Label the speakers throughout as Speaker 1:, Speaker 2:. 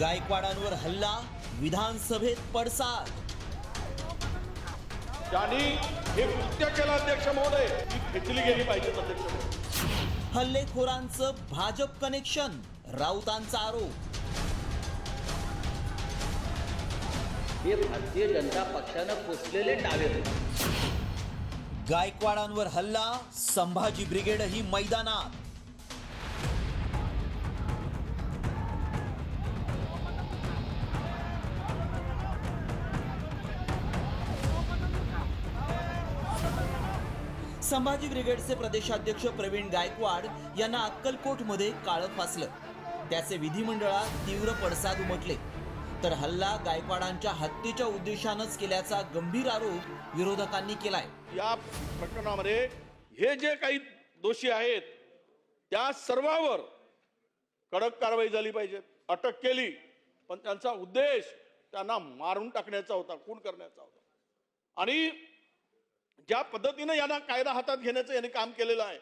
Speaker 1: गायकवाडांवर हल्ला विधानसभेत पडसाद.
Speaker 2: ज्यांनी हे कृत्य केलं अध्यक्ष महोदय खेचली गेली पाहिजे अध्यक्ष महोदय
Speaker 1: हल्लेखोरांचं भाजप कनेक्शन राऊतांचा आरोप.
Speaker 3: हे भारतीय जनता पक्षानं पोचलेले डावे होते.
Speaker 1: गायकवाडांवर हल्ला संभाजी ब्रिगेडही मैदानात. संभाजी ब्रिगेडचे प्रदेशाध्यक्ष प्रवीण गायकवाड यांना अक्कलकोटमध्ये काळं फासलं. त्याचे विधिमंडळात तीव्र पडसाद उमटले. तर हल्ला गायकवाडांच्या हत्येच्या उद्देशानंच केल्याचा गंभीर आरोप विरोधकांनी केलाय.
Speaker 2: या प्रकरणामध्ये हे जे काही दोषी आहेत त्या सर्वावर कडक कारवाई झाली पाहिजे. अटक केली पण त्यांचा उद्देश त्यांना मारून टाकण्याचा होता खून करण्याचा होता. आणि ज्या पद्धतीनं यांना कायदा हातात घेण्याचं यांनी काम केलेलं आहे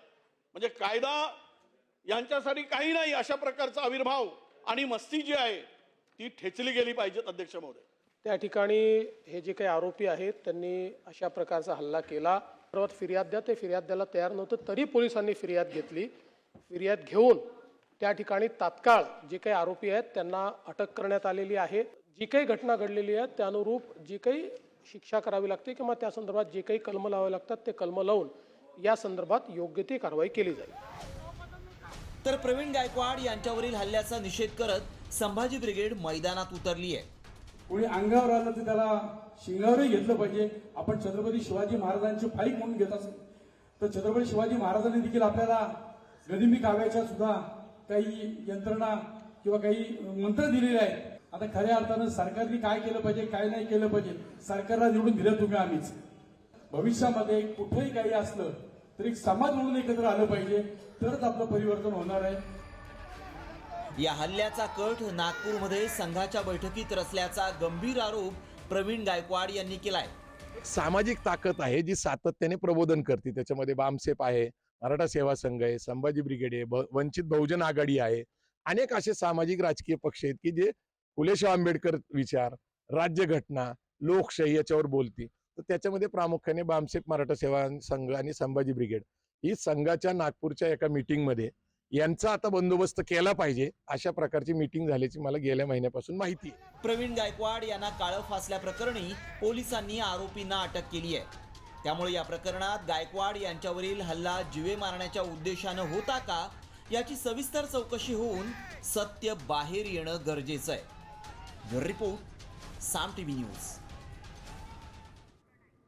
Speaker 2: म्हणजे कायदा यांच्यासाठी काही नाही अशा प्रकारचा आविर्भाव आणि मस्ती जी आहे ती ठेचली गेली पाहिजेत अध्यक्ष महोदय.
Speaker 4: त्या ठिकाणी हे जे काही आरोपी आहेत त्यांनी अशा प्रकारचा हल्ला केला. सर्वात फिर्याद द्या ते फिर्याद द्यायला तयार नव्हतं तरी पोलिसांनी फिर्याद घेतली. फिर्याद घेऊन त्या ठिकाणी तात्काळ जे काही आरोपी आहेत त्यांना अटक करण्यात आलेली आहे. जी काही घटना घडलेली आहे त्यानुरूप जी काही शिक्षा करावी लागते किंवा त्या संदर्भात जे काही कलम लावावे लागतात ते कलम लावून या संदर्भात योग्य ती कारवाई केली जाईल.
Speaker 1: तर प्रवीण गायकवाड यांच्यावरील हल्ल्याचा निषेध करत संभाजी ब्रिगेड मैदानात उतरली आहे.
Speaker 5: कोणी अंगावर आलं तर त्याला शिंगावरही घेतलं पाहिजे. आपण छत्रपती शिवाजी महाराजांची फाईक म्हणून घेत असेल तर छत्रपती शिवाजी महाराजांनी देखील आपल्याला गदिमी काव्याच्या सुद्धा काही यंत्रणा किंवा काही मंत्र दिलेले आहेत. आता खऱ्या अर्थानं सरकारने काय केलं पाहिजे काय नाही केलं पाहिजे सरकारला निवडून दिलं तुम्ही आम्हीच. भविष्यामध्ये कुठेही काही असलं तर एक समाज म्हणून एकत्र आलं पाहिजे तरच आपलं परिवर्तन होणार आहे.
Speaker 1: या हल्ल्याचा कट नागपूरमध्ये संघाच्या बैठकीत रचल्याचा गंभीर आरोप प्रवीण गायकवाड यांनी केलाय.
Speaker 6: सामाजिक ताकद आहे जी सातत्याने प्रबोधन करते. त्याच्यामध्ये बामसेप आहे मराठा सेवा संघ आहे संभाजी ब्रिगेड आहे वंचित बहुजन आघाडी आहे. अनेक असे सामाजिक राजकीय पक्ष आहेत की जे फुलेशाह आंबेडकर विचार राज्यघटना लोकशाही याच्यावर बोलती. तर त्याच्यामध्ये प्रामुख्याने बामसेप मराठा सेवा संघ आणि संभाजी ब्रिगेड. ही संघाच्या नागपूरच्या एका मीटिंगमध्ये यांचा आता बंदोबस्त केला पाहिजे अशा प्रकारची मीटिंग झाल्याची मला गेल्या महिन्यापासून माहिती आहे.
Speaker 1: प्रवीण गायकवाड यांना काळं फासल्याप्रकरणी पोलिसांनी आरोपींना अटक केली आहे. त्यामुळे या प्रकरणात गायकवाड यांच्यावरील हल्ला जिवे मारण्याच्या उद्देशानं होता का याची सविस्तर चौकशी होऊन सत्य बाहेर येणं गरजेचं आहे. The Report, Sam TV News.